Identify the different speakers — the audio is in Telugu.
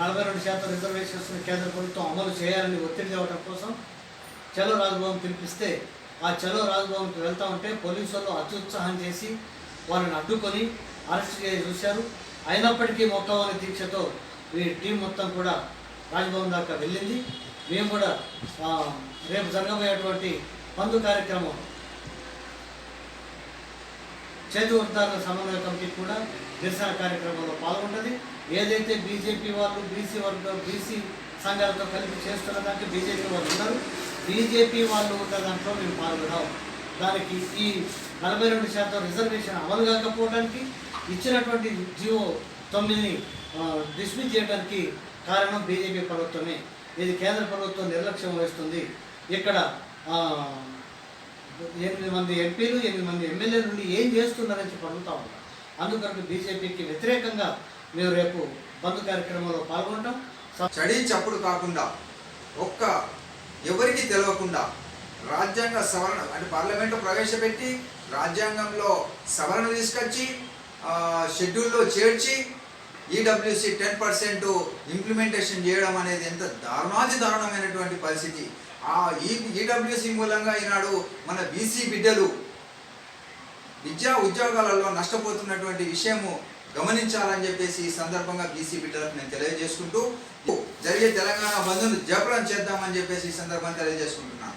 Speaker 1: నలభై రెండు శాతం రిజర్వేషన్స్ కేంద్ర ప్రభుత్వం అమలు చేయాలని ఒత్తిడి తేవడం కోసం చలో రాజభవన్ పిలిపిస్తే ఆ చలో రాజభవన్కి వెళ్తా ఉంటే పోలీసు అత్యుత్సాహం చేసి వాళ్ళని అడ్డుకొని అరెస్ట్ చేసి చూశారు. అయినప్పటికీ మొక్కవని దీక్షతో ఈ టీం మొత్తం కూడా రాజ్భవన్ దాకా వెళ్ళింది. మేము కూడా రేపు జరగబోయేటువంటి పందు కార్యక్రమం చేతి వృత్తాల సమన్వయ కమిటీ కూడా నిరసన కార్యక్రమంలో పాల్గొంటుంది. ఏదైతే బీజేపీ వాళ్ళు బీసీ వర్గ బీసీ సంఘాలతో కలిపి చేస్తున్న దాంట్లో బీజేపీ వాళ్ళు ఉన్నారు బీజేపీ వాళ్ళు ఉన్న దాంట్లో మేము పాల్గొన్నాం దానికి ఈ నలభై రెండు శాతం రిజర్వేషన్ అమలు కాకపోవడానికి ఇచ్చినటువంటి జియో తొమ్మిదిని డిస్మిస్ చేయడానికి కారణం బీజేపీ ప్రభుత్వమే. ఇది కేంద్ర ప్రభుత్వం నిర్లక్ష్యం వహిస్తుంది. ఇక్కడ ఎనిమిది మంది ఎంపీలు ఎనిమిది మంది ఎమ్మెల్యేలు నుండి ఏం చేస్తున్నారని చెప్పి అడుగుతా ఉంటాం అందుకని బీజేపీకి వ్యతిరేకంగా మేము రేపు బంద్ కార్యక్రమంలో పాల్గొంటాం.
Speaker 2: చడి చప్పుడు కాకుండా ఒక్క ఎవరికి తెలియకుండా రాజ్యాంగ సవరణ అంటే పార్లమెంట్లో ప్రవేశపెట్టి రాజ్యాంగంలో సవరణ తీసుకొచ్చి షెడ్యూల్లో చేర్చి ఈడబ్ల్యూసి టెన్ పర్సెంట్ ఇంప్లిమెంటేషన్ చేయడం అనేది ఎంత దారుణాది దారుణమైనటువంటి పరిస్థితి. ఆ e- ఈ ఈడబ్ల్యూసి మూలంగా ఈనాడు మన బీసీ బిడ్డలు విద్యా ఉద్యోగాలలో నష్టపోతున్నటువంటి విషయము గమనించాలని చెప్పేసి ఈ సందర్భంగా బీసీ బిడ్డలకు నేను తెలియజేసుకుంటూ జరిగే తెలంగాణ బంధును జపలం చేద్దామని చెప్పేసి ఈ సందర్భంగా తెలియజేసుకుంటున్నాను.